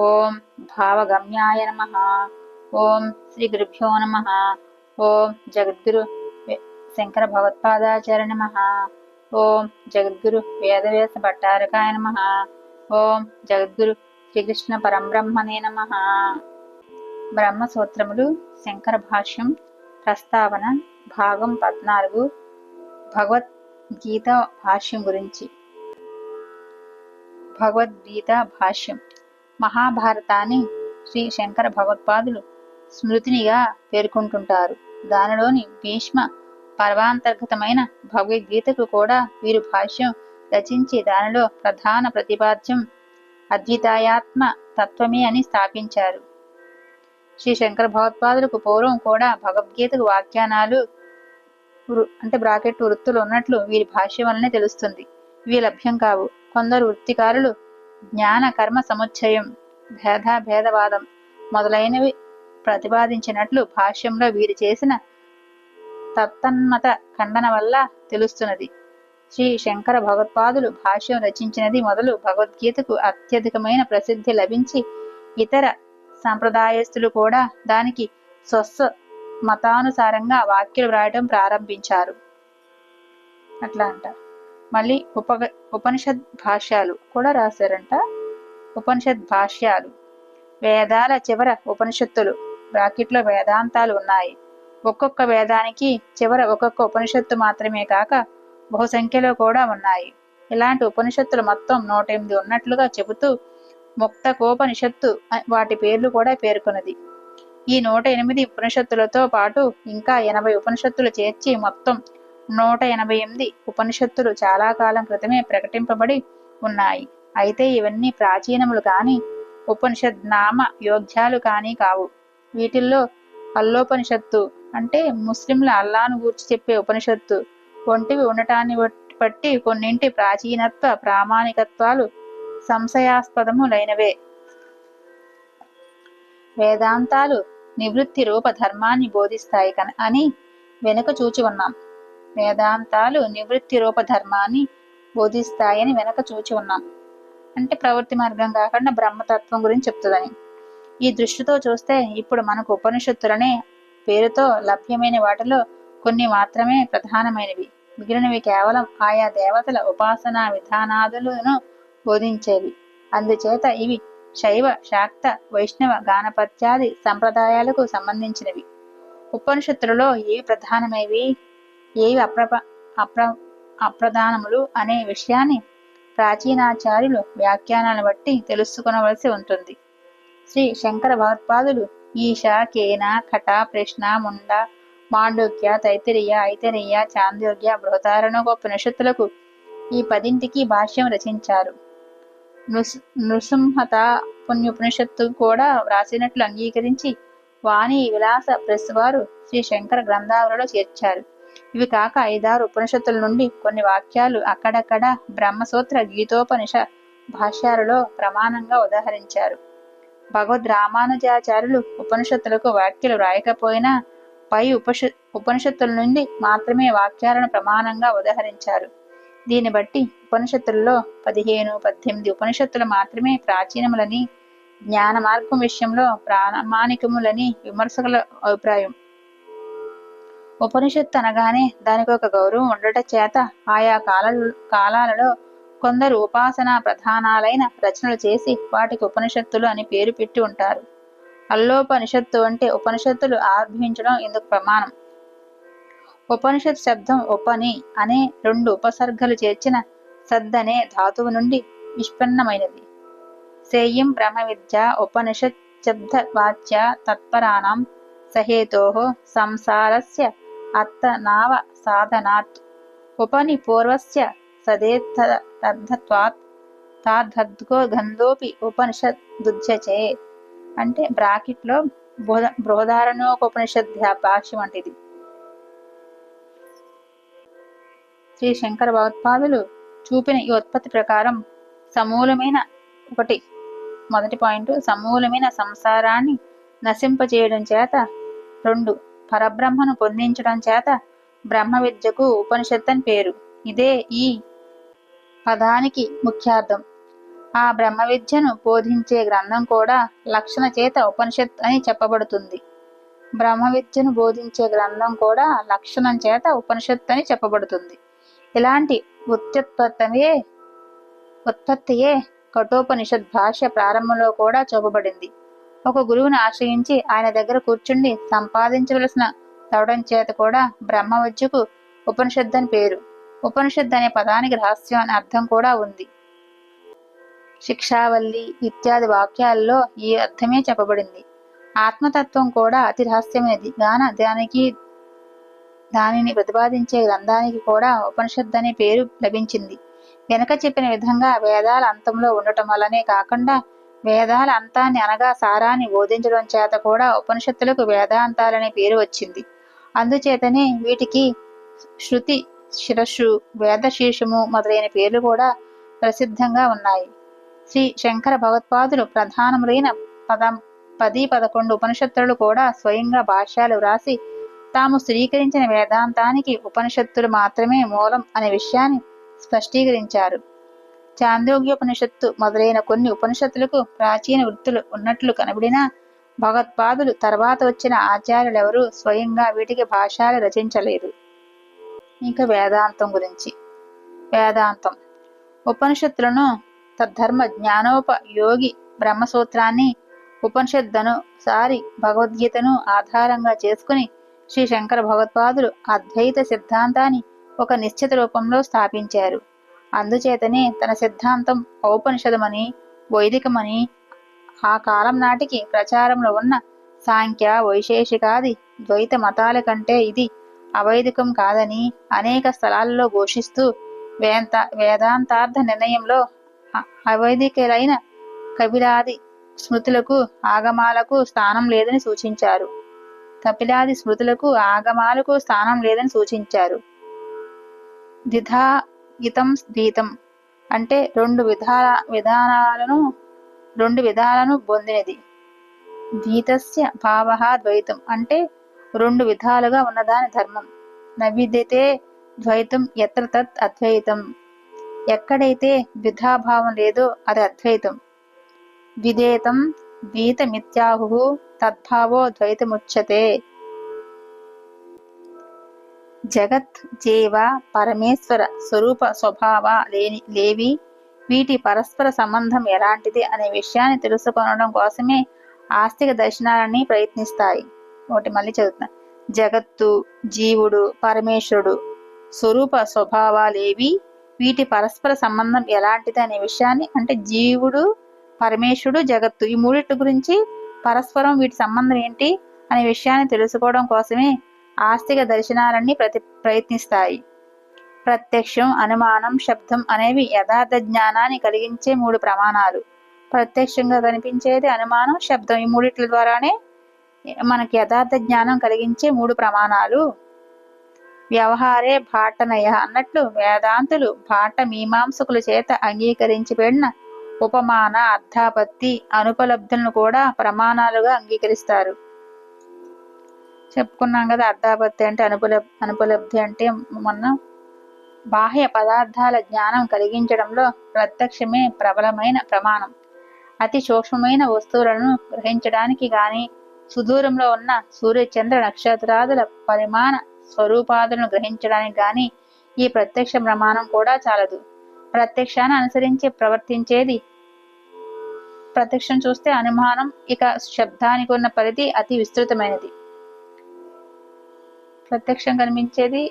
ఓం భావగమ్యాయ నమ. ఓం శ్రీ గురుభ్యో నమ. ఓం జగద్గురు శంకర భగవత్పాదాచార్య నమ. ఓం జగద్గురు వేదవ్యాస భట్టారకాయ నమ. ఓం జగద్గురు శ్రీకృష్ణ పరంబ్రహ్మనే నమ. బ్రహ్మసూత్రములు శంకర భాష్యం ప్రస్తావన భాగం పద్నాలుగు భగవద్గీత భాష్యం గురించి. భగవద్గీత భాష్యం మహాభారతాన్ని శ్రీ శంకర భగవత్పాదులు స్మృతినిగా పేర్కొంటుంటారు. దానిలోని భీష్మ పర్వాంతర్గతమైన భగవద్గీతకు కూడా వీరు భాష్యం రచించి దానిలో ప్రధాన ప్రతిపాద్యం అద్వితాయాత్మ తత్వమే అని స్థాపించారు. శ్రీ శంకర భగవత్పాదులకు పూర్వం కూడా భగవద్గీతకు వ్యాఖ్యానాలు అంటే బ్రాకెట్ వృత్తులు ఉన్నట్లు వీరి భాష్యం వల్లనే తెలుస్తుంది. ఇవి లభ్యం కావు. కొందరు వృత్తికారులు జ్ఞాన కర్మ సముచ్చయం భేద భేదవాదం మొదలైనవి ప్రతిపాదించినట్లు భాష్యంలో వీరు చేసిన తత్తన్మత ఖండన వల్ల తెలుస్తున్నది. శ్రీ శంకర భగవత్పాదులు భాష్యం రచించినది మొదలు భగవద్గీతకు అత్యధికమైన ప్రసిద్ధి లభించి ఇతర సంప్రదాయస్తులు కూడా దానికి స్వస్వ మతానుసారంగా వాక్యాలు వ్రాయడం ప్రారంభించారు. అట్లా అంటారు. మళ్ళీ ఉప ఉపనిషద్ భాష్యాలు కూడా రాశారంట. ఉపనిషద్ భాష్యాలు. వేదాల చివర ఉపనిషత్తులు బ్రాకెట్లో వేదాంతాలు ఉన్నాయి. ఒక్కొక్క వేదానికి చివర ఒక్కొక్క ఉపనిషత్తు మాత్రమే కాక బహుసంఖ్యలో కూడా ఉన్నాయి. ఇలాంటి ఉపనిషత్తులు మొత్తం నూట ఎనిమిది ఉన్నట్లుగా చెబుతూ ముక్తకోపనిషత్తు వాటి పేర్లు కూడా పేర్కొన్నది. ఈ నూట ఎనిమిది ఉపనిషత్తులతో పాటు ఇంకా ఎనభై ఉపనిషత్తులు చేర్చి మొత్తం నూట ఎనభై ఎనిమిది ఉపనిషత్తులు చాలా కాలం క్రితమే ప్రకటింపబడి ఉన్నాయి. అయితే ఇవన్నీ ప్రాచీనములు కానీ ఉపనిషద్ నామ యోగ్యాలు కానీ కావు. వీటిల్లో అల్లోపనిషత్తు అంటే ముస్లింల అల్లాను గూర్చి చెప్పే ఉపనిషత్తు వంటివి ఉండటాన్ని బట్టి కొన్నింటి ప్రాచీనత్వ ప్రామాణికత్వాలు సంశయాస్పదములైనవే. వేదాంతాలు నివృత్తి రూప ధర్మాన్ని బోధిస్తాయి అని వెనుక చూచి ఉన్నాం. వేదాంతాలు నివృత్తి రూప ధర్మాన్ని బోధిస్తాయని వెనక చూచి ఉన్నాను అంటే ప్రవృత్తి మార్గం కాకుండా బ్రహ్మతత్వం గురించి చెప్తుందని. ఈ దృష్టితో చూస్తే ఇప్పుడు మనకు ఉపనిషత్తులనే పేరుతో లభ్యమైన వాటిలో కొన్ని మాత్రమే ప్రధానమైనవి. మిగిలినవి కేవలం ఆయా దేవతల ఉపాసనా విధానాదులను బోధించేవి. అందుచేత ఇవి శైవ శాక్త వైష్ణవ గానపత్యాది సంప్రదాయాలకు సంబంధించినవి. ఉపనిషత్తులలో ఏవి ప్రధానమైనవి? ఏవి అప్రప అప్ర అప్రధానములు అనే విషయాన్ని ప్రాచీనాచార్యులు వ్యాఖ్యానాలను బట్టి తెలుసుకునవలసి ఉంటుంది. శ్రీ శంకర భగవత్పాదులు ఈశ కేన కట ప్రశ్న ముండ మాండూక్య తైతరీయ ఐతరీయ చాంద్యోగ్య బృహతారణోపనిషత్తులకు ఈ పదింటికి భాష్యం రచించారు. నృస్ నృసింహత పుణ్యోపనిషత్తు కూడా వ్రాసినట్లు అంగీకరించి వాణి విలాస ప్రెస్ వారు శ్రీ శంకర గ్రంథావళిలో చేర్చారు. ఇవి కాక ఐదారు ఉపనిషత్తుల నుండి కొన్ని వాక్యాలు అక్కడక్కడ బ్రహ్మసూత్ర గీతోపనిష భాష్యాలలో ప్రమాణంగా ఉదాహరించారు. భగవద్ రామానుజాచార్యులు ఉపనిషత్తులకు వాక్యలు రాయకపోయినా పై ఉపష ఉపనిషత్తుల నుండి మాత్రమే వాక్యాలను ప్రమాణంగా ఉదాహరించారు. దీన్ని బట్టి ఉపనిషత్తుల్లో పదిహేను పద్దెనిమిది ఉపనిషత్తులు మాత్రమే ప్రాచీనములని జ్ఞాన మార్గం విషయంలో ప్రామాణికములని విమర్శకుల అభిప్రాయం. ఉపనిషత్తు అనగానే దానికి ఒక గౌరవం ఉండట చేత ఆయా కాల కాలాలలో కొందరు ఉపాసనా ప్రధానాలైన రచనలు చేసి వాటికి ఉపనిషత్తులు అని పేరు పెట్టి ఉంటారు. అల్లోపనిషత్తు అంటే ఉపనిషత్తులు ఆవిర్భవించడం ఇందుకు ప్రమాణం. ఉపనిషత్ శబ్దం ఉపని అనే రెండు ఉపసర్గలు చేర్చిన సద్దనే ధాతువు నుండి నిష్పన్నమైనది. సేయం బ్రహ్మ విద్య ఉపనిషత్ శబ్ద వాచ్య తత్పరాణం సహేతో సంసారస్య అత్తనావ సాధనాత్ ఉపని పూర్వస్య సదేత్తత్వాత్ తాద్ధద్గో గంధోపి ఉపనిషత్ అంటే బ్రాకెట్లో బృహద భాష్యం వంటిది శ్రీ శంకర భగవత్పాదులు చూపిన ఈ ఉత్పత్తి ప్రకారం సమూలమైన ఒకటి. మొదటి పాయింట్ సమూలమైన సంసారాన్ని నశింపజేయడం చేత రెండు. పరబ్రహ్మను పొందించడం చేత బ్రహ్మ విద్యకు ఉపనిషత్ అని పేరు. ఇదే ఈ పదానికి ముఖ్యార్థం. ఆ బ్రహ్మ విద్యను బోధించే గ్రంథం కూడా లక్షణ చేత ఉపనిషత్ అని చెప్పబడుతుంది. బ్రహ్మ విద్యను బోధించే గ్రంథం కూడా లక్షణం చేత ఉపనిషత్ అని చెప్పబడుతుంది. ఇలాంటి ఉత్త్యుత్పత్తమే ఉత్పత్తియే కఠోపనిషత్ భాష ప్రారంభంలో కూడా చూపబడింది. ఒక గురువుని ఆశ్రయించి ఆయన దగ్గర కూర్చుండి సంపాదించవలసిన తవడం చేత కూడా బ్రహ్మ విద్యకు ఉపనిషత్ అని పేరు. ఉపనిషద్ అనే పదానికి రహస్యం అనే అర్థం కూడా ఉంది. శిక్షావల్లి ఇత్యాది వాక్యాల్లో ఈ అర్థమే చెప్పబడింది. ఆత్మతత్వం కూడా అతి రహస్యమైనది. గాన దానికి దానిని ప్రతిపాదించే గ్రంథానికి కూడా ఉపనిషద్ అనే పేరు లభించింది. వెనక చెప్పిన విధంగా వేదాల అంతంలో ఉండటం వల్లనే కాకుండా వేదాల అంతాన్ని అనగా సారాన్ని బోధించడం చేత కూడా ఉపనిషత్తులకు వేదాంతాలనే పేరు వచ్చింది. అందుచేతనే వీటికి శృతి శిరస్సు వేద శీర్షము మొదలైన పేర్లు కూడా ప్రసిద్ధంగా ఉన్నాయి. శ్రీ శంకర భగవత్పాదులు ప్రధానములైన పదం పది పదకొండు ఉపనిషత్తులు కూడా స్వయంగా భాష్యాలు వ్రాసి తాము స్థిరీకరించిన వేదాంతానికి ఉపనిషత్తులు మాత్రమే మూలం అనే విషయాన్ని స్పష్టీకరించారు. చాందోగ్యోపనిషత్తు మొదలైన కొన్ని ఉపనిషత్తులకు ప్రాచీన వృత్తులు ఉన్నట్లు కనబడినా భగవత్పాదులు తర్వాత వచ్చిన ఆచార్యులెవరూ స్వయంగా వీటికి భాషాలు రచించలేదు. ఇంకా వేదాంతం గురించి. వేదాంతం. ఉపనిషత్తులను తద్ధర్మ జ్ఞానోప యోగి బ్రహ్మసూత్రాన్ని ఉపనిషత్తును సారి భగవద్గీతను ఆధారంగా చేసుకుని శ్రీ శంకర భగవత్పాదులు అద్వైత సిద్ధాంతాన్ని ఒక నిశ్చిత రూపంలో స్థాపించారు. అందుచేతనే తన సిద్ధాంతం ఔపనిషదమని వైదికమని ఆ కాలం నాటికి ప్రచారంలో ఉన్న సాంఖ్య వైశేషికాది ద్వైత మతాల కంటే ఇది అవైదికం కాదని అనేక స్థలాల్లో ఘోషిస్తూ వేంత వేదాంతార్థ నిర్ణయంలో అవైదికులైన కపిలాది స్మృతులకు ఆగమాలకు స్థానం లేదని సూచించారు. కపిలాది స్మృతులకు ఆగమాలకు స్థానం లేదని సూచించారు. దిధా హితం ద్వీతం అంటే రెండు విధాల విధానాలను రెండు విధాలను పొందినది. ద్వీతస్య భావ ద్వైతం. అంటే రెండు విధాలుగా ఉన్నదాని ధర్మం. నవిద్యతే ద్వైతం ఎత్ర తత్ అద్వైతం. ఎక్కడైతే ద్విధాభావం లేదో అది అద్వైతం. విదేతం ద్వైతమిత్యాహు తద్భావో ద్వైతముచ్యతే. జగత్ జీవ పరమేశ్వర స్వరూప స్వభావ లేని లేవి. వీటి పరస్పర సంబంధం ఎలాంటిది అనే విషయాన్ని తెలుసుకొనడం కోసమే ఆస్తిక దర్శనాలని ప్రయత్నిస్తాయి. ఒకటి మళ్ళీ చదువుతున్నా. జగత్తు జీవుడు పరమేశ్వరుడు స్వరూప స్వభావాలేవి వీటి పరస్పర సంబంధం ఎలాంటిది అనే విషయాన్ని అంటే జీవుడు పరమేశ్వరుడు జగత్తు ఈ మూడింటి గురించి పరస్పరం వీటి సంబంధం ఏంటి అనే విషయాన్ని తెలుసుకోవడం కోసమే ఆస్తిక దర్శనాలన్నీ ప్రతి ప్రయత్నిస్తాయి. ప్రత్యక్షం అనుమానం శబ్దం అనేవి యథార్థ జ్ఞానాన్ని కలిగించే మూడు ప్రమాణాలు. ప్రత్యక్షంగా కనిపించేది అనుమానం శబ్దం ఈ మూడిట్ల ద్వారానే మనకి యథార్థ జ్ఞానం కలిగించే మూడు ప్రమాణాలు. వ్యవహారే భాటనయ అన్నట్లు వేదాంతులు భాట మీమాంసకుల చేత అంగీకరించబడిన ఉపమాన అర్థాపత్తి అనుపలబ్ధులను కూడా ప్రమాణాలుగా అంగీకరిస్తారు. చెప్పుకున్నాం కదా అర్ధాపత్తి అంటే అనుపలబ్ అనుపలబ్ధి అంటే మొన్న బాహ్య పదార్థాల జ్ఞానం కలిగించడంలో ప్రత్యక్షమే ప్రబలమైన ప్రమాణం. అతి సూక్ష్మమైన వస్తువులను గ్రహించడానికి గాని సుదూరంలో ఉన్న సూర్య చంద్ర నక్షత్రాదుల పరిమాణ స్వరూపాదులను గ్రహించడానికి గాని ఈ ప్రత్యక్ష ప్రమాణం కూడా చాలదు. ప్రత్యక్షాన్ని అనుసరించి ప్రవర్తించేది ప్రత్యక్షం చూస్తే అనుమానం ఇక శబ్దానికి ఉన్న పరిధి అతి విస్తృతమైనది. ప్రత్యక్షం కనిపించేది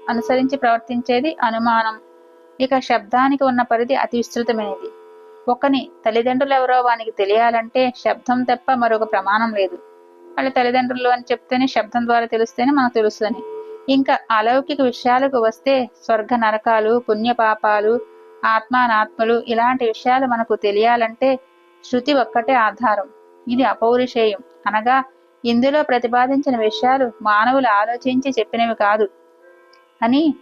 అనుసరించి ప్రవర్తించేది అనుమానం. ఇక శబ్దానికి ఉన్న పరిధి అతి విస్తృతమైనది. ఒకని తల్లిదండ్రులు ఎవరో వానికి తెలియాలంటే శబ్దం తప్ప మరొక ప్రమాణం లేదు. వాళ్ళ తల్లిదండ్రులు అని చెప్తేనే శబ్దం ద్వారా తెలిస్తేనే మనకు తెలుస్తుంది ఇంకా అలౌకిక విషయాలకు వస్తే స్వర్గ నరకాలు పుణ్యపాపాలు ఆత్మానాత్మలు ఇలాంటి విషయాలు మనకు తెలియాలంటే శృతి ఒక్కటే ఆధారం. ఇది అపౌరుషేయం అనగా ఇందులో ప్రతిపాదించిన విషయాలు మానవులు ఆలోచించి చెప్పినవి కాదు. అని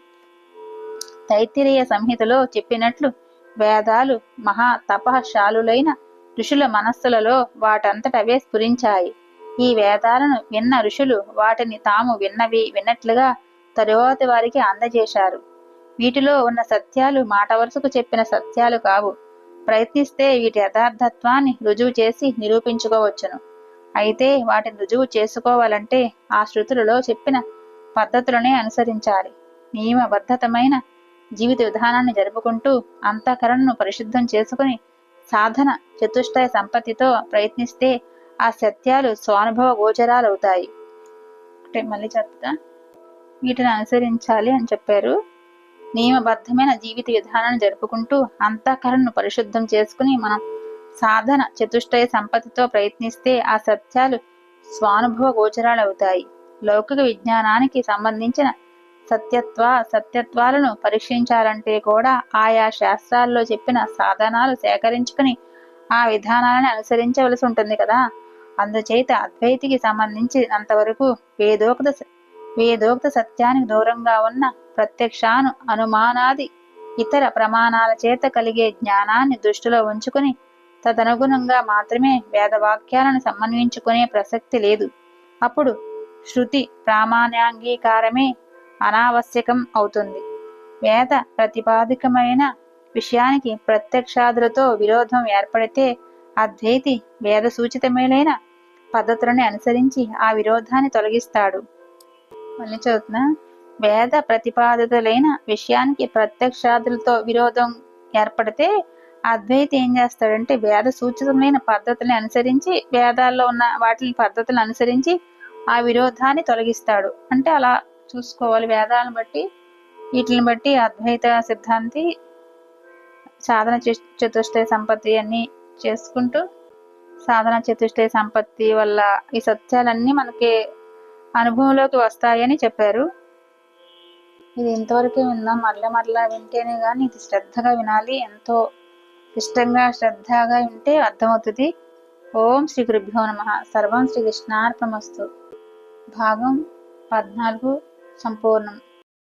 తైత్తిరీయ సంహితలో చెప్పినట్లు వేదాలు మహా తపశాలులైన ఋషుల మనస్సులలో వాటంతటవే స్ఫురించాయి. ఈ వేదాలను విన్న ఋషులు వాటిని తాము విన్నవి విన్నట్లుగా తరువాతి వారికి అందజేశారు. వీటిలో ఉన్న సత్యాలు మాట వరుసకు చెప్పిన సత్యాలు కావు. ప్రయత్నిస్తే వీటి యథార్థత్వాన్ని రుజువు చేసి నిరూపించుకోవచ్చును. అయితే వాటిని రుజువు చేసుకోవాలంటే ఆ శృతులలో చెప్పిన పద్ధతులనే అనుసరించాలి. నియమబద్ధతమైన జీవిత విధానాన్ని జరుపుకుంటూ అంతఃకరణను పరిశుద్ధం చేసుకుని సాధన చతుష్టయ సంపత్తితో ప్రయత్నిస్తే ఆ సత్యాలు స్వానుభవ గోచరాలు అవుతాయి అంటే మళ్ళీ చెప్తా వీటిని అనుసరించాలి అని చెప్పారు. నియమబద్ధమైన జీవిత విధానాన్ని జరుపుకుంటూ అంతఃకరణను పరిశుద్ధం చేసుకుని మనం సాధన చతుష్టయ సంపత్తితో ప్రయత్నిస్తే ఆ సత్యాలు స్వానుభవ గోచరాలు అవుతాయి లౌకిక విజ్ఞానానికి సంబంధించిన సత్యత్వ సత్యత్వాలను పరీక్షించాలంటే కూడా ఆయా శాస్త్రాల్లో చెప్పిన సాధనాలు సేకరించుకుని ఆ విధానాలను అనుసరించవలసి ఉంటుంది కదా. అందుచేత అద్వైతికి సంబంధించినంతవరకు వేదోక్త వేదోక్త సత్యానికి దూరంగా ఉన్న ప్రత్యక్షాను అనుమానాది ఇతర ప్రమాణాల చేత కలిగే జ్ఞానాన్ని దృష్టిలో ఉంచుకుని తదనుగుణంగా మాత్రమే వేదవాక్యాలను సమన్వయించుకునే ప్రసక్తి లేదు. అప్పుడు శృతి ప్రామాణ్యాంగీకారమే అనావశ్యకం అవుతుంది. వేద ప్రతిపాదికమైన విషయానికి ప్రత్యక్షాదులతో విరోధం ఏర్పడితే అద్వైతి వేద సూచితమేలైన పద్ధతులని అనుసరించి ఆ విరోధాన్ని తొలగిస్తాడు. మళ్ళీ చదువుతున్న. వేద ప్రతిపాదితులైన విషయానికి ప్రత్యక్షాదులతో విరోధం ఏర్పడితే అద్వైతి ఏం చేస్తాడంటే వేద సూచితమైన పద్ధతుల్ని అనుసరించి వేదాల్లో ఉన్న వాటిని పద్ధతులను అనుసరించి ఆ విరోధాన్ని తొలగిస్తాడు. అంటే అలా చూసుకోవాలి. వేదాలను బట్టి వీటిని బట్టి అద్వైత సిద్ధాంతి సాధన చతుష్టయ సంపత్తి అన్ని చేసుకుంటూ సాధన చతుష్టయ సంపత్తి వల్ల ఈ సత్యాలన్నీ మనకి అనుభవంలోకి వస్తాయని చెప్పారు. ఇది ఇంతవరకే విందాం మరల మరలా వింటేనే కానీ ఇది శ్రద్ధగా వినాలి. ఎంతో ఇష్టంగా శ్రద్ధగా ఉంటే అర్థమవుతుంది. ఓం శ్రీ గురుభ్యో నమ. సర్వం శ్రీ కృష్ణార్పమస్తు భాగం పద్నాలుగు. సంపూర్ణం.